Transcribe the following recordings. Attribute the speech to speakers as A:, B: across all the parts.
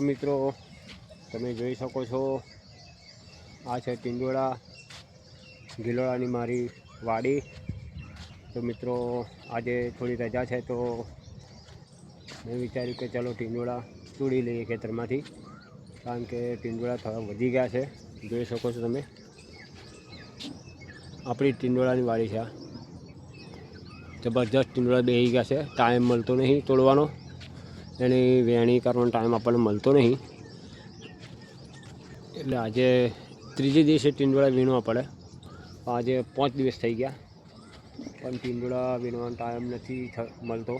A: તો મિત્રો, તમે જોઈ શકો છો, આ છે ટિંડોળા, ગિલોડાની મારી વાડી. તો મિત્રો, આજે થોડી રજા છે તો મેં વિચાર્યું કે ચાલો ટિંડોળા તોડી લઈએ ખેતરમાંથી, કારણ કે ટિંડોળા થોડા વધી ગયા છે. જોઈ શકો છો તમે. આપણી ટિંડોળાની વાડી છે જબરજસ્ત ટીંડોળા બેસી ગયા છે. ટાઈમ મળતો નહીં તોડવાનો. એની વેણી કરવાનો ટાઈમ આપણને મળતો નહીં. એટલે આજે ત્રીજે દિવસે ટીંડોળા વીણવા પડે. આજે પાંચ દિવસ થઈ ગયા. પણ ટીંડોળા વીણવાનો ટાઈમ નથી મળતો.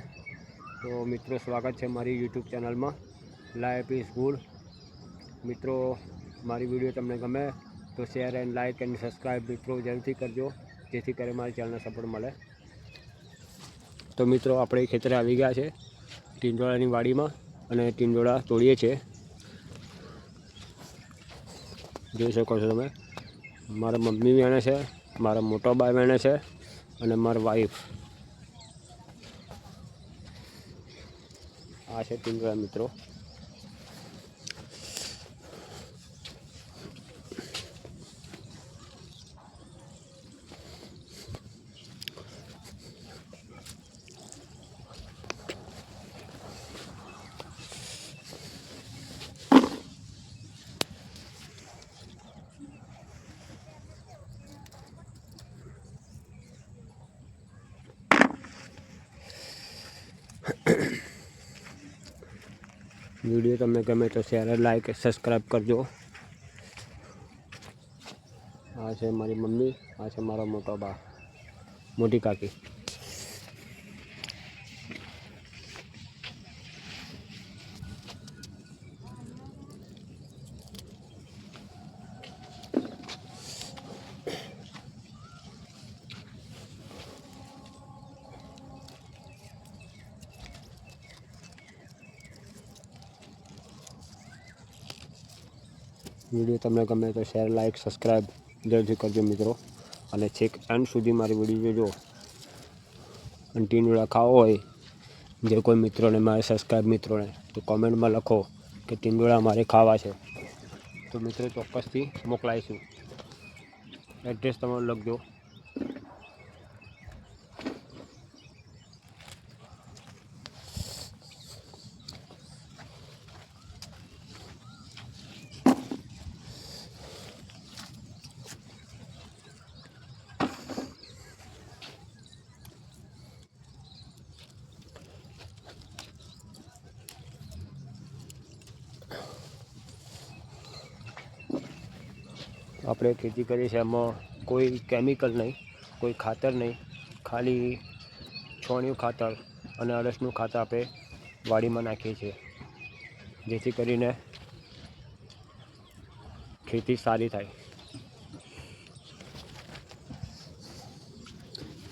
A: તો મિત્રો, સ્વાગત છે મારી યુટ્યુબ ચેનલમાં. લાઈફ ઇઝ ગુડ મિત્રો, મારી વીડિયો તમને ગમે તો share and like and subscribe મિત્રો જરૂરથી કરજો. જેથી કરી મારી ચેનલને સપોર્ટ મળે. તો મિત્રો, આપણે ખેતરે આવી ગયા છે. ટીંડોળાની વાડીમાં અને ટીંડોળા તોડીએ છીએ. જોઈ શકો છો તમે. મારા મમ્મી વેણે છે, મારા મોટા બા વેણે છે અને મારા વાઈફ આ છે ટીંડોળા મિત્રો. વીડિયો તમને ગમે તો શેર લાઈક સબસ્ક્રાઈબ કરજો. આ છે મારી મમ્મી, આ છે મારો મોટો બા, મોટી કાકી. વીડિયો તમને ગમે તો શેર લાઇક સબસ્ક્રાઈબ જરૂરથી કરજો મિત્રો. અને છેક એન્ડ સુધી મારી વીડિયો જોજો. અને ટીંડોળા ખાવો હોય, જે કોઈ મિત્રોને, મારે સબસ્ક્રાઈબ મિત્રોને, તો કોમેન્ટમાં લખો કે ટીંડોળા મારે ખાવા છે. તો મિત્રો ચોક્કસથી મોકલાઈશું એડ્રેસ તમારું લખજો. આપણે ખેતી કરીએ છીએ, એમાં કોઈ કેમિકલ નહીં, કોઈ ખાતર નહીં. ખાલી છોણિયું ખાતર અને અળસનું ખાતર આપણે વાડીમાં નાખીએ છીએ. જેથી કરીને ખેતી સારી થાય.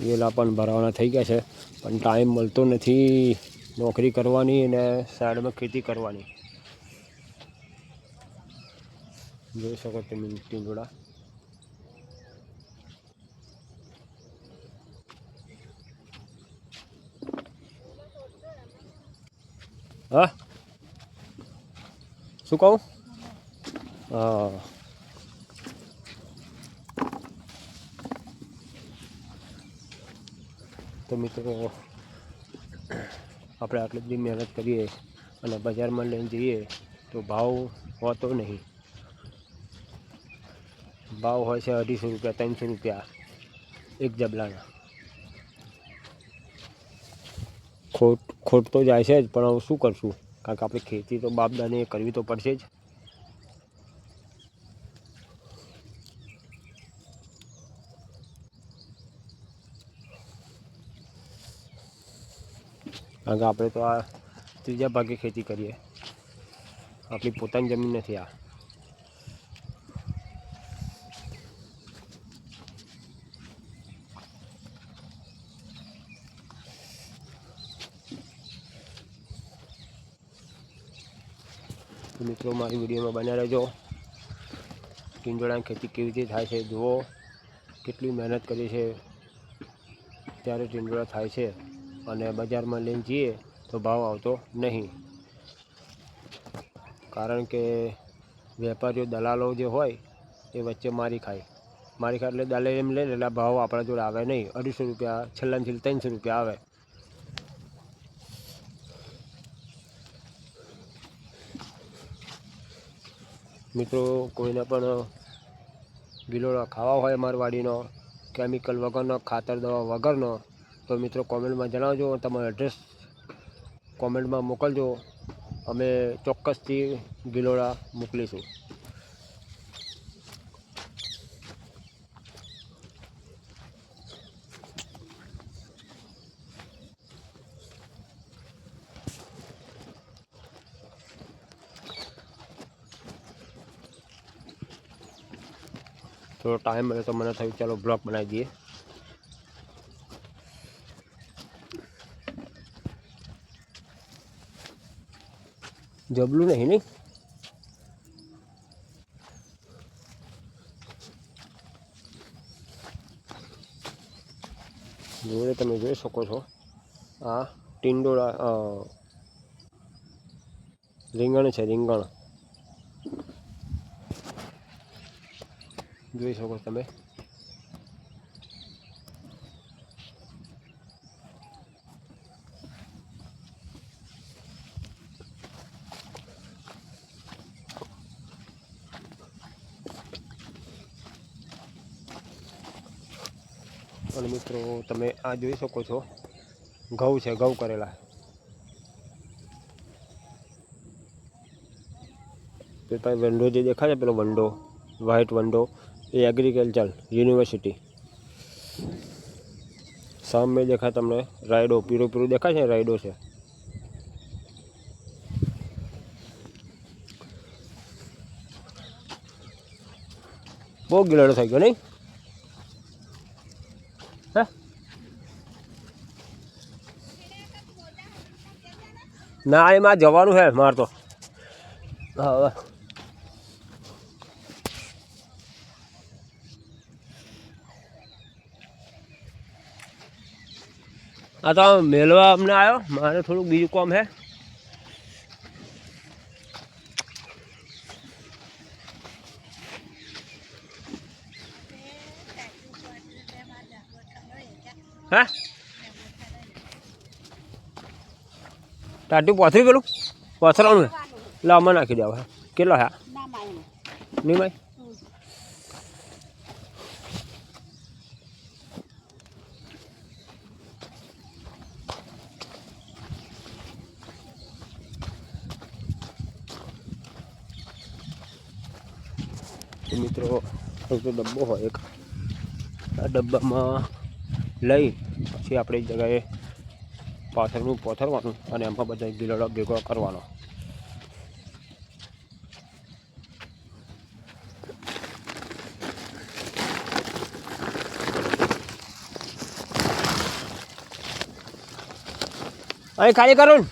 A: વેલા પણ ભરાવાના થઈ ગયા છે, પણ ટાઈમ મળતો નથી નોકરી કરવાની અને સાઈડમાં ખેતી કરવાની. જોઈ શકો તમે ટીંડોળા હા શું કહું હા તો મિત્રો, આપણે આટલી બધી મહેનત કરીએ અને બજારમાં લઈને જઈએ તો ભાવ હોતો નહીં. ભાવ હોય છે અઢીસો રૂપિયા, ત્રણસો રૂપિયા, એક જબલાના. ખોટ ખોટ તો જાય છે જ, પણ હવે શું કરશું? કારણ કે આપણે ખેતી તો બાપદાને કરવી તો પડશે જ. કારણ કે આપણે તો આ ત્રીજા ભાગે ખેતી કરીએ. આપણી પોતાની જમીન નથી આ. મિત્રો, મારી વિડીયોમાં બન્યા રહેજો. ટીંડોળાની ખેતી કેવી રીતે થાય છે, જુઓ. કેટલી મહેનત કરી છે. ત્યારે ટીંડોળા થાય છે અને બજારમાં લઈને જઈએ તો ભાવ આવતો નહીં. કારણ કે વેપારીઓ દલાલો જે હોય, એ વચ્ચે મારી ખાય મારી ખાય એટલે દલાલ એમ લે એટલે ભાવ આપણા જોડે આવે નહીં. અઢીસો રૂપિયા છેલ્લા છેલ્લે ત્રણસો રૂપિયા આવે. મિત્રો, કોઈને પણ ગિલોડો ખાવા હોય અમારી વાડીનો કેમિકલ વગરનો, ખાતર દવા વગરનો, તો મિત્રો કોમેન્ટમાં જણાવજો, તમારો એડ્રેસ કોમેન્ટમાં મોકલજો. અમે ચોક્કસથી ગિલોડા મોકલીશું. થોડો ટાઈમ મળે તો મને થયું, ચાલો બ્લોગ બનાવી દઈએ. જબલું નહીં નહીં? જોડે તમે જોઈ શકો છો, આ ટીંડોળા રીંગણ છે, રીંગણ. જોઈ શકો તમે અને મિત્રો તમે આ જોઈ શકો છો ઘઉં છે ઘઉં કરેલા પેલા વંડો જે દેખાય છે પેલો વંડો વ્હાઇટ વંડો એ એગ્રીકલ્ચર યુનિવર્સિટી સામે દેખાય તમને રાયડો પીળો પીળો દેખાય છે રાયડો છે? બહુ ગિલાડો થઈ ગયો નહીં? હે? ના, એમાં જવાનું છે, મારે તો. હવે આ તો મેળવા અમને આવ્યો મારે થોડુંક બીજું કામ છે હે ટાટું પોથરી પેલું પોથરાનું હે એટલે આમાં નાખી દેવા કેટલો હે નહીં ભાઈ તો મિત્રો એક ડબ્બો હોય એક. આ ડબ્બામાં લઈ, પછી આપણે જગાએ પાથરનું પોથરવાનું અને એમાં બધા ગિલોડો ભેગો કરવાનો. અહીં ખાલી કરું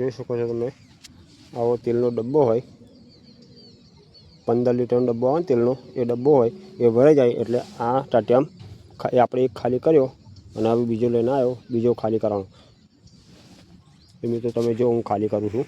A: જોઈ શકો છો તમે. આવો તેલનો ડબ્બો હોય. પંદર લીટરનો ડબ્બો આવે તેલનો, એ ડબ્બો હોય, એ ભરાઈ જાય એટલે આ ટાટિયામ એ આપણે એક ખાલી કર્યો અને હવે બીજો લઈને આવ્યો, બીજો ખાલી કરવાનો. એ મિત્રો, તમે જો હું ખાલી કરું છું.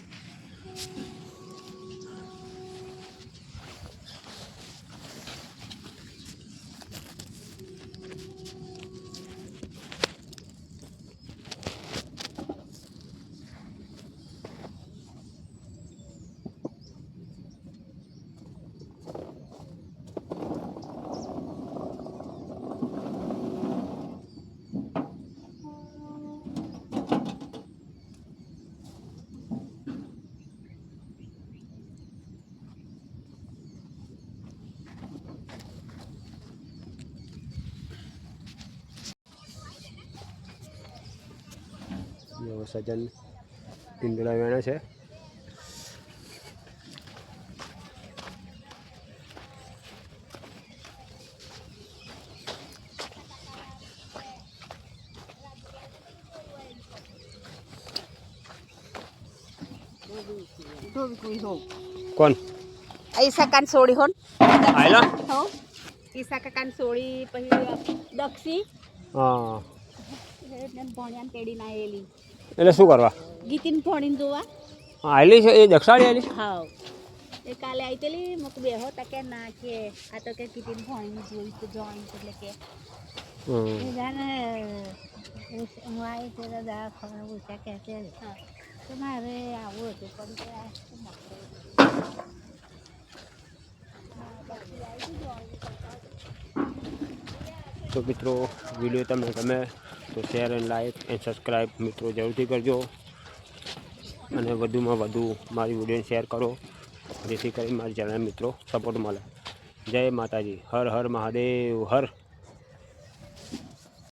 A: સજન ટીંડોળા વેણે છે. કોણ?
B: ઈસા કાન સોડી હોન.
A: આયલો?
B: હો. ઈસા કાન સોડી પછી દક્ષી.
A: હા.
B: ભણ્યાન તેડી ના એલી
A: એટલે શું કરવા?
B: ગીતીન ભણીને જોવા
A: હા આયલી છે એ દક્ષાળી આયલી
B: હાવ એ કાલે આવી તેલી મુક બેહો તા કે ના કે આ તો કે ગીતીન ભણીને જોઈ તો જોઈન એટલે કે.
A: હમ.
B: એ જાણે હું આવી તે દાદા ખબર પૂછ્યા કે છે તો મારે આવું હતું પણ કે આ શું નક્કી?
A: તો મિત્રો વીડિયો તમને ગમે તો share and like and subscribe મિત્રો જરૂરથી કરજો. અને વધુમાં વધુ મારી વિડીયોને શેર કરો. જેથી કરી મારી ચેનલ મિત્રો સપોર્ટ મળે. જય માતાજી. હર હર મહાદેવ. હર.